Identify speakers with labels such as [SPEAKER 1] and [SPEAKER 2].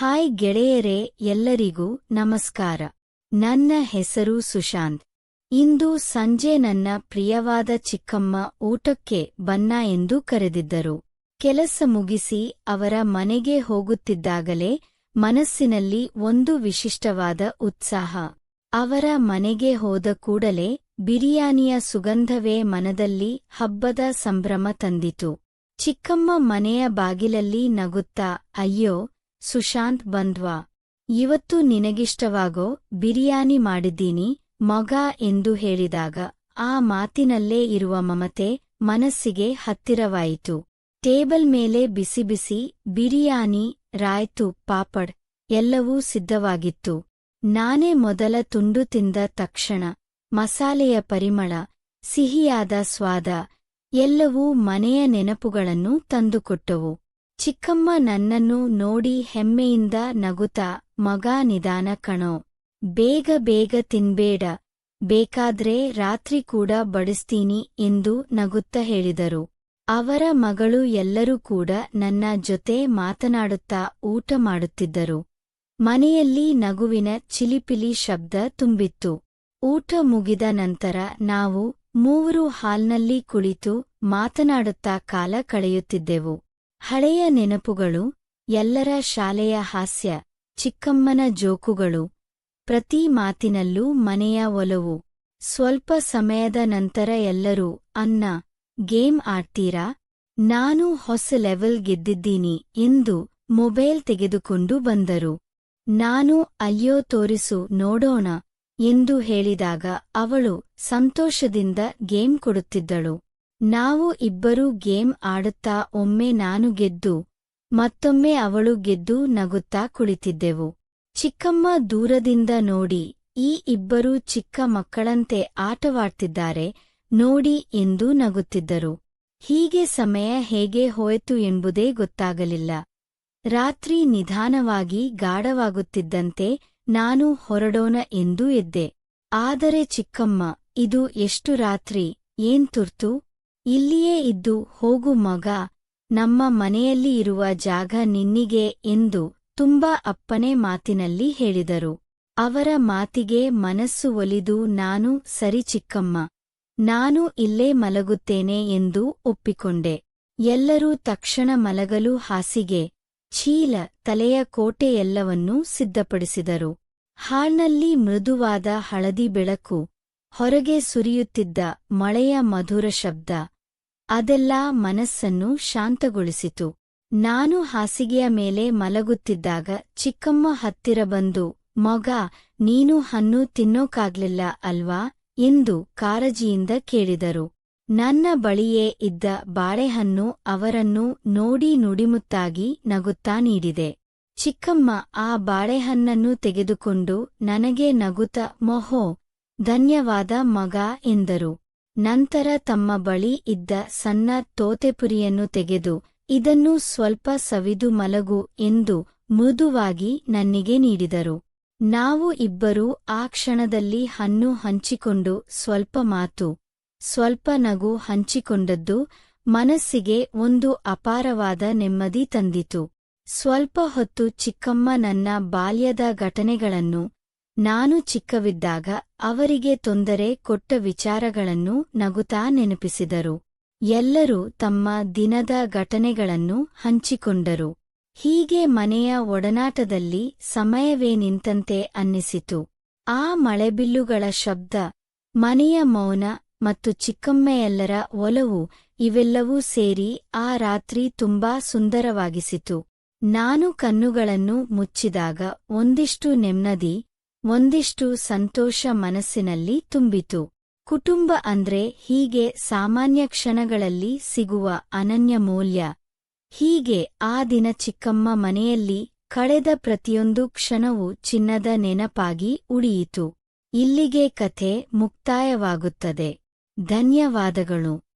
[SPEAKER 1] Hi ಗೆಳೆಯರೇ, ಎಲ್ಲರಿಗೂ ನಮಸ್ಕಾರ. ನನ್ನ ಹೆಸರು ಸುಶಾಂತ್. ಇಂದು ಸಂಜೆ ನನ್ನ ಪ್ರಿಯವಾದ ಚಿಕ್ಕಮ್ಮ ಊಟಕ್ಕೆ ಬನ್ನ ಎಂದು ಕರೆದಿದ್ದರು. ಕೆಲಸ ಮುಗಿಸಿ ಅವರ ಮನೆಗೆ ಹೋಗುತ್ತಿದ್ದಾಗಲೇ ಮನಸ್ಸಿನಲ್ಲಿ ಒಂದು ವಿಶಿಷ್ಟವಾದ ಉತ್ಸಾಹ. ಅವರ ಮನೆಗೆ ಹೋದ ಕೂಡಲೇ ಬಿರಿಯಾನಿಯ ಸುಗಂಧವೇ ಮನದಲ್ಲಿ ಹಬ್ಬದ ಸಂಭ್ರಮ ತಂದಿತು. ಚಿಕ್ಕಮ್ಮ ಮನೆಯ ಬಾಗಿಲಲ್ಲಿ ನಗುತ್ತಾ, ಅಯ್ಯೋ ಸುಶಾಂತ್ ಬಂದ್ವಾ, ಇವತ್ತು ನಿನಗಿಷ್ಟವಾಗೋ ಬಿರಿಯಾನಿ ಮಾಡಿದ್ದೀನಿ, ಮಗ ಎಂದು ಹೇಳಿದಾಗ ಆ ಮಾತಿನಲ್ಲೇ ಇರುವ ಮಮತೆ ಮನಸ್ಸಿಗೆ ಹತ್ತಿರವಾಯಿತು. ಟೇಬಲ್ ಮೇಲೆ ಬಿಸಿ ಬಿಸಿ ಬಿರಿಯಾನಿ, ರಾಯ್ತು, ಪಾಪಡ್ ಎಲ್ಲವೂ ಸಿದ್ಧವಾಗಿತ್ತು. ನಾನೇ ಮೊದಲ ತುಂಡು ತಿಂದ ತಕ್ಷಣ ಮಸಾಲೆಯ ಪರಿಮಳ, ಸಿಹಿಯಾದ ಸ್ವಾದ ಎಲ್ಲವೂ ಮನೆಯ ನೆನಪುಗಳನ್ನು ತಂದುಕೊಟ್ಟವು. ಚಿಕ್ಕಮ್ಮ ನನ್ನನ್ನು ನೋಡಿ ಹೆಮ್ಮೆಯಿಂದ ನಗುತ್ತಾ, ಮಗ ನಿಧಾನ ಕಣೋ, ಬೇಗ ಬೇಗ ತಿನ್ಬೇಡ, ಬೇಕಾದ್ರೆ ರಾತ್ರಿ ಕೂಡ ಬಡಿಸ್ತೀನಿ ಎಂದು ನಗುತ್ತ ಹೇಳಿದರು. ಅವರ ಮಗಳು ಎಲ್ಲರೂ ಕೂಡ ನನ್ನ ಜೊತೆ ಮಾತನಾಡುತ್ತಾ ಊಟ ಮಾಡುತ್ತಿದ್ದರು. ಮನೆಯಲ್ಲಿ ನಗುವಿನ ಚಿಲಿಪಿಲಿ ಶಬ್ದ ತುಂಬಿತ್ತು. ಊಟ ಮುಗಿದ ನಂತರ ನಾವು ಮೂವರು ಹಾಲ್ನಲ್ಲಿ ಕುಳಿತು ಮಾತನಾಡುತ್ತಾ ಕಾಲ ಕಳೆಯುತ್ತಿದ್ದೆವು. ಹಳೆಯ ನೆನಪುಗಳು, ಎಲ್ಲರ ಶಾಲೆಯ ಹಾಸ್ಯ, ಚಿಕ್ಕಮ್ಮನ ಜೋಕುಗಳು, ಪ್ರತಿ ಮಾತಿನಲ್ಲೂ ಮನೆಯ ಒಲವು, ಸ್ವಲ್ಪ ಸಮಯದ ನಂತರ ಎಲ್ಲರೂ ಅನ್ನ ಗೇಮ್ ಆಡ್ತೀರಾ? ನಾನು ಹೊಸ ಲೆವೆಲ್ ಗೆದ್ದಿದ್ದೀನಿ ಎಂದು ಮೊಬೈಲ್ ತೆಗೆದುಕೊಂಡು ಬಂದರು. ನಾನು ಅಯ್ಯೋ ತೋರಿಸು, ನೋಡೋಣ ಎಂದು ಹೇಳಿದಾಗ ಅವಳು ಸಂತೋಷದಿಂದ ಗೇಮ್ ಕೊಡುತ್ತಿದ್ದಳು. ನಾವು ಇಬ್ಬರೂ ಗೇಮ್ ಆಡುತ್ತಾ ಒಮ್ಮೆ ನಾನು ಗೆದ್ದು, ಮತ್ತೊಮ್ಮೆ ಅವಳು ಗೆದ್ದು ನಗುತ್ತಾ ಕುಳಿತಿದ್ದೆವು. ಚಿಕ್ಕಮ್ಮ ದೂರದಿಂದ ನೋಡಿ, ಈ ಇಬ್ಬರೂ ಚಿಕ್ಕ ಮಕ್ಕಳಂತೆ ಆಟವಾಡ್ತಿದ್ದಾರೆ, ನೋಡಿ ಎಂದು ನಗುತ್ತಿದ್ದರು. ಹೀಗೆ ಸಮಯ ಹೇಗೆ ಹೋಯಿತು ಎಂಬುದೇ ಗೊತ್ತಾಗಲಿಲ್ಲ. ರಾತ್ರಿ ನಿಧಾನವಾಗಿ ಗಾಢವಾಗುತ್ತಿದ್ದಂತೆ ನಾನು ಹೊರಡೋಣ ಎಂದು ಎದ್ದೆ. ಆದರೆ ಚಿಕ್ಕಮ್ಮ, ಇದು ಎಷ್ಟು ರಾತ್ರಿ, ಏನ್ ತುರ್ತು? ಇಲ್ಲಿಯೇ ಇದ್ದು ಹೋಗು ಮಗ, ನಮ್ಮ ಮನೆಯಲ್ಲಿ ಇರುವ ಜಾಗ ನಿನ್ನಿಗೆ ಎಂದು ತುಂಬಾ ಅಪ್ಪನೇ ಮಾತಿನಲ್ಲಿ ಹೇಳಿದರು. ಅವರ ಮಾತಿಗೆ ಮನಸ್ಸು ಒಲಿದು ನಾನು, ಸರಿ ಚಿಕ್ಕಮ್ಮ, ನಾನು ಇಲ್ಲೇ ಮಲಗುತ್ತೇನೆ ಎಂದು ಒಪ್ಪಿಕೊಂಡೆ. ಎಲ್ಲರೂ ತಕ್ಷಣ ಮಲಗಲು ಹಾಸಿಗೆ, ಚೀಲ, ತಲೆಯ ಕೋಟೆಯೆಲ್ಲವನ್ನೂ ಸಿದ್ಧಪಡಿಸಿದರು. ಹಾಳ್ನಲ್ಲಿ ಮೃದುವಾದ ಹಳದಿ ಬೆಳಕು ಹೊರಗೆ ಸುರಿಯುತ್ತಿದ್ದ ಮಳೆಯ ಮಧುರ ಶಬ್ದ. ಅದೆಲ್ಲ ಮನಸ್ಸನ್ನು ಶಾಂತಗೊಳಿಸಿತು. ನಾನು ಹಾಸಿಗೆಯ ಮೇಲೆ ಮಲಗುತ್ತಿದ್ದಾಗ ಚಿಕ್ಕಮ್ಮ ಹತ್ತಿರ ಬಂದು, ಮಗ, ನೀನು ಹಣ್ಣು ತಿನ್ನೋಕಾಗ್ಲಿಲ್ಲ ಅಲ್ವಾ? ಎಂದು ಕಾರಜಿಯಿಂದ ಕೇಳಿದರು. ನನ್ನ ಬಳಿಯೇ ಇದ್ದ ಬಾಳೆಹಣ್ಣು ಅವರನ್ನು ನೋಡಿ ನುಡಿಮುತ್ತಾಗಿ ನಗುತ್ತಾ ನೀಡಿದೆ. ಚಿಕ್ಕಮ್ಮ ಆ ಬಾಳೆಹಣ್ಣನ್ನು ತೆಗೆದುಕೊಂಡು ನನಗೆ ನಗುತ್ತ, ಮೊಹೋ ಧನ್ಯವಾದ ಮಗ ಎಂದರು. ನಂತರ ತಮ್ಮ ಬಳಿ ಇದ್ದ ಸಣ್ಣ ತೋತೆಪುರಿಯನ್ನು ತೆಗೆದು, ಇದನ್ನು ಸ್ವಲ್ಪ ಸವಿದು ಮಲಗು ಎಂದು ಮೃದುವಾಗಿ ನನ್ನಿಗೆ ನೀಡಿದರು. ನಾವು ಇಬ್ಬರೂ ಆ ಕ್ಷಣದಲ್ಲಿ ಹಣ್ಣು ಹಂಚಿಕೊಂಡು ಸ್ವಲ್ಪ ಮಾತು, ಸ್ವಲ್ಪ ನಗು ಹಂಚಿಕೊಂಡದ್ದು ಮನಸ್ಸಿಗೆ ಒಂದು ಅಪಾರವಾದ ನೆಮ್ಮದಿ ತಂದಿತು. ಸ್ವಲ್ಪ ಹೊತ್ತು ಚಿಕ್ಕಮ್ಮ ನನ್ನ ಬಾಲ್ಯದ ಘಟನೆಗಳನ್ನು ನಾನು ಚಿಕ್ಕವಿದ್ದಾಗ ಅವರಿಗೆ ತೊಂದರೆ ಕೊಟ್ಟ ವಿಚಾರಗಳನ್ನು ನಗುತ್ತಾ ನೆನಪಿಸಿದರು. ಎಲ್ಲರೂ ತಮ್ಮ ದಿನದ ಘಟನೆಗಳನ್ನು ಹಂಚಿಕೊಂಡರು. ಹೀಗೆ ಮನೆಯ ಒಡನಾಟದಲ್ಲಿ ಸಮಯವೇ ನಿಂತಂತೆ ಅನ್ನಿಸಿತು. ಆ ಮಳೆಬಿಲ್ಲುಗಳ ಶಬ್ದ, ಮನೆಯ ಮೌನ ಮತ್ತು ಚಿಕ್ಕಮ್ಮೆಯಲ್ಲರ ಒಲವು ಇವೆಲ್ಲವೂ ಸೇರಿ ಆ ರಾತ್ರಿ ತುಂಬಾ ಸುಂದರವಾಗಿಸಿತು. ನಾನು ಕಣ್ಣುಗಳನ್ನು ಮುಚ್ಚಿದಾಗ ಒಂದಿಷ್ಟು ನೆಮ್ಮದಿ ಒಂದಿಷ್ಟು ಸಂತೋಷ ಮನಸ್ಸಿನಲ್ಲಿ ತುಂಬಿತು. ಕುಟುಂಬ ಅಂದ್ರೆ ಹೀಗೆ ಸಾಮಾನ್ಯ ಕ್ಷಣಗಳಲ್ಲಿ ಸಿಗುವ ಅನನ್ಯ ಮೌಲ್ಯ. ಹೀಗೆ ಆ ದಿನ ಚಿಕ್ಕಮ್ಮ ಮನೆಯಲ್ಲಿ ಕಳೆದ ಪ್ರತಿಯೊಂದು ಕ್ಷಣವು ಚಿನ್ನದ ನೆನಪಾಗಿ ಉಳಿಯಿತು. ಇಲ್ಲಿಗೆ ಕಥೆ ಮುಕ್ತಾಯವಾಗುತ್ತದೆ. ಧನ್ಯವಾದಗಳು.